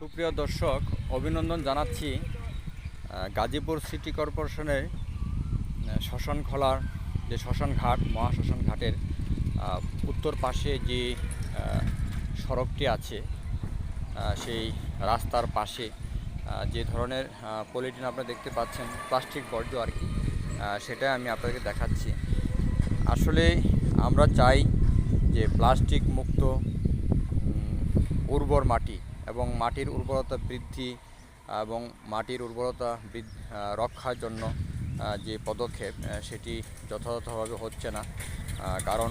সুপ্রিয় দর্শক অভিনন্দন জানাচ্ছি গাজীপুর সিটি কর্পোরেশনের আহ, শ্মশান খোলার যে শ্মশান ঘাট মহাশ্মশান ঘাটের উত্তর পাশে যে সড়কটি আছে সেই রাস্তার পাশে যে ধরনের পলিটিন আপনারা দেখতে পাচ্ছেন প্লাস্টিক বর্জ্য আর কি সেটা আমি আপনাদেরকে দেখাচ্ছি। আসলে আমরা চাই যে প্লাস্টিক মুক্ত উর্বর মাটি এবং মাটির উর্বরতা বৃদ্ধি এবং মাটির উর্বরতা রক্ষার জন্য যে পদক্ষেপ সেটি যথাযথভাবে হচ্ছে না। কারণ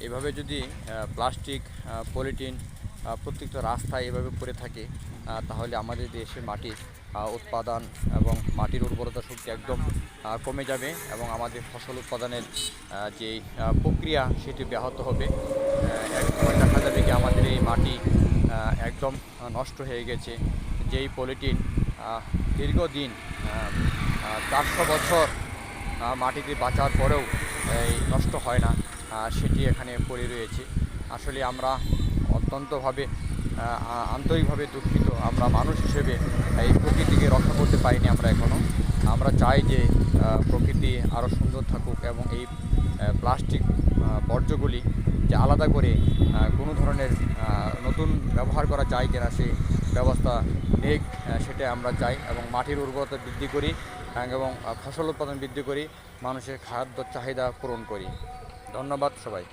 এভাবে যদি প্লাস্টিক পলিটিন প্রত্যেকটা রাস্তায় এভাবে পড়ে থাকে তাহলে আমাদের দেশে মাটির উৎপাদন এবং মাটির উর্বরতা শক্তি একদম কমে যাবে এবং আমাদের ফসল উৎপাদনের যে প্রক্রিয়া সেটি ব্যাহত হবে। আহ, এক সময় দেখা যাবে কি আমাদের এই মাটি আহ, একদম নষ্ট হয়ে গেছে। যেই পলিটিন দীর্ঘদিন চারশো বছর মাটিতে বাঁচার পরেও নষ্ট হয় না সেটি এখানে পড়ে রয়েছে। আসলে আমরা অত্যন্তভাবে আন্তরিকভাবে দুঃখিত। আমরা মানুষ হিসেবে এই প্রকৃতিকে রক্ষা করতে পারিনি আমরা এখনও আমরা চাই যে প্রকৃতি আরও সুন্দর থাকুক এবং এই প্লাস্টিক বর্জ্যগুলি যে আলাদা করে কোনো ধরনের নতুন ব্যবহার করা যায় কিনা সেই ব্যবস্থা নেই সেটা আমরা চাই এবং মাটির উর্বরতা বৃদ্ধি করি এবং ফসল উৎপাদন বৃদ্ধি করি, মানুষের খাদ্য চাহিদা পূরণ করি। ধন্যবাদ সবাই